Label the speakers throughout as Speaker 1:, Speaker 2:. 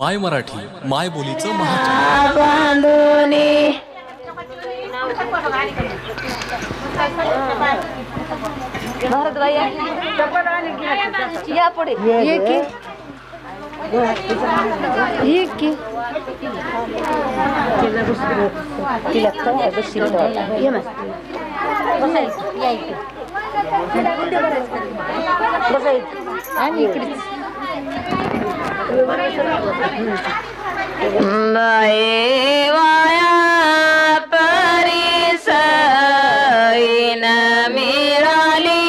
Speaker 1: माय मराठी माय बोलीचं महा
Speaker 2: या. पुढे. की. इकडे. आणि इकडेच. बाई वाया परिसईन मिळाली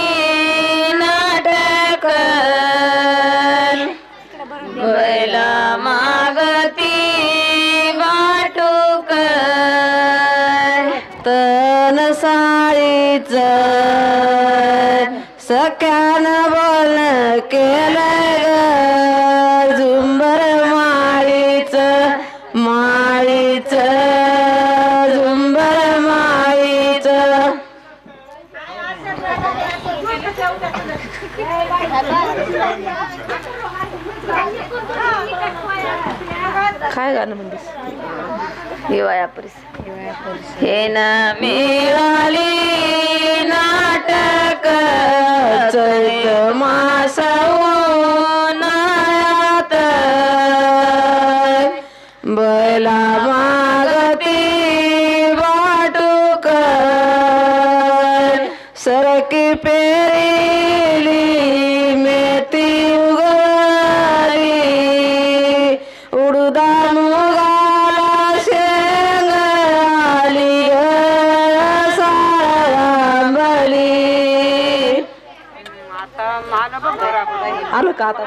Speaker 2: नाटक. बैला मागती वाटूक. तन माळीच झुंबर माळीच काय गाणं म्हणतेस हिवाळ्या परिस हे ना मिळाली नाटक आलं का आता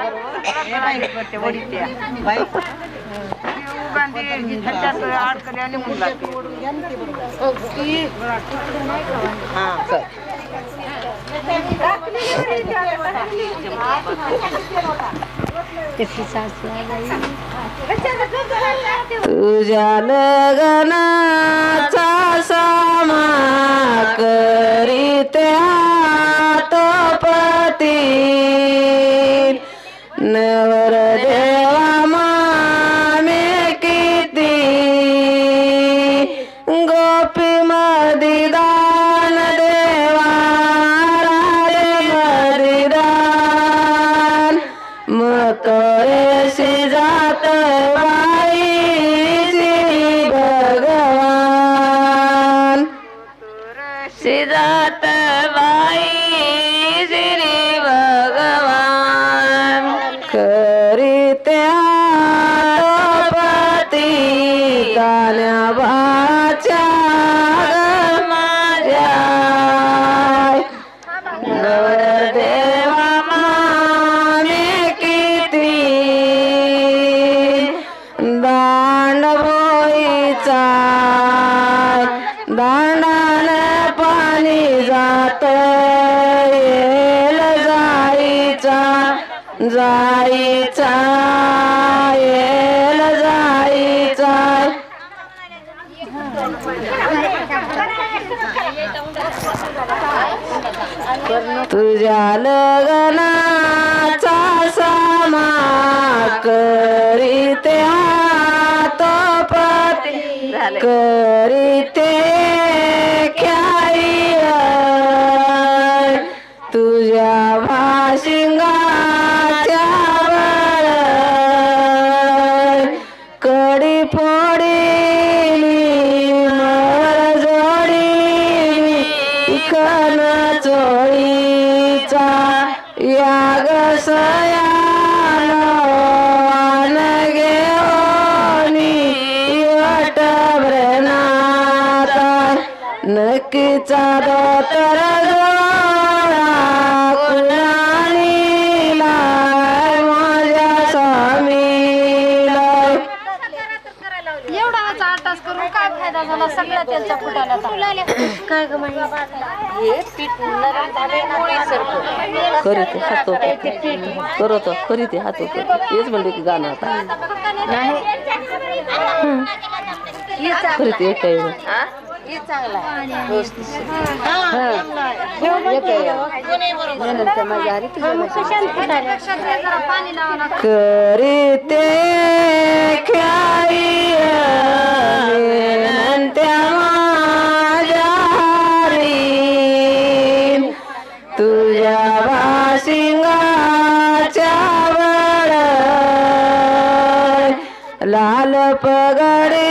Speaker 2: तुझ्या लगनाचा सामा सिजात बाई श्री जाईचा येल जाईचा तुझ्या लग्नाचा सामा करीते हातोपती करीते ख्याई तुझ्या भाशिंगाच्या
Speaker 3: Yagasai. झाला सगळ्या तेलच्या फुटाला काय ग माहिती हे पीठ नरम झाले पोळीसारखं.
Speaker 2: हात करत हात हेच म्हणले की गाणं आता. खरी ते एक
Speaker 3: हे? आहे.
Speaker 2: करीते લાલ પગડે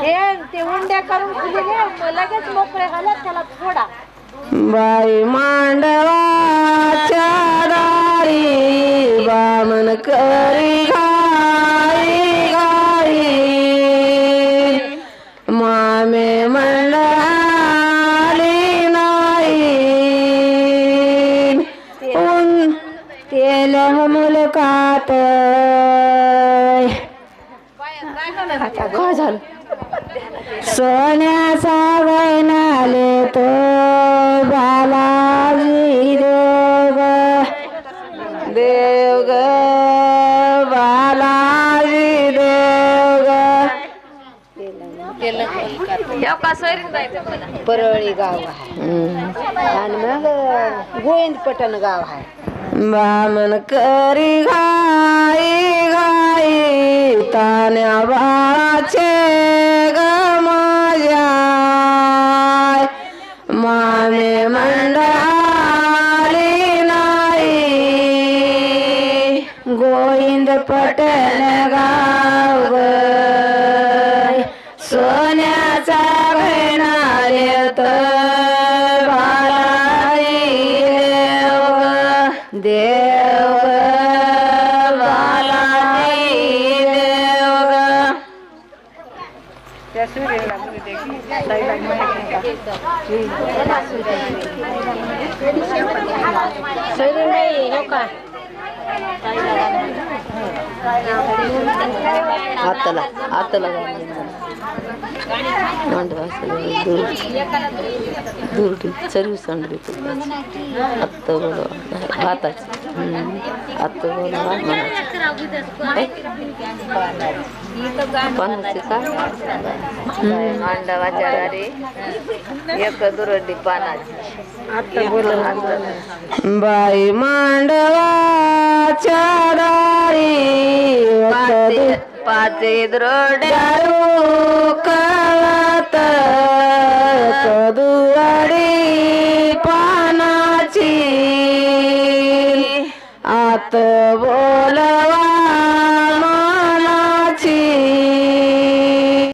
Speaker 3: हे ते उंड्या करून दिले लगेच मोकळे घालत त्याला थोडा
Speaker 2: बाई मांडवाच्या दारी बामन करी घाई घाई मामे मंडळाली नाही. उन तेल मुलकात काय झालं? सोन्याचा वैनाले तो बालाजी देव. देव ग बालाजी देव ग. परळी गाव आहे. आणि मग गोविंद पटण गाव आहे. बामन करी घाई घाई तान्या पटण गाव ग. सोन्याचा घेणारे तर बालाई देव ग, देव ग, बालाई देव ग.
Speaker 3: हो
Speaker 2: आत्ता बोलवा भाताची आत्ता बोलवा पानाची का? मांडवाच्या दारी एक दुरडी पानाची. बाई मांडवाच्या दारी पाचे द्रोड्यारू कळत कदुवाडी पानाची आत बोलवा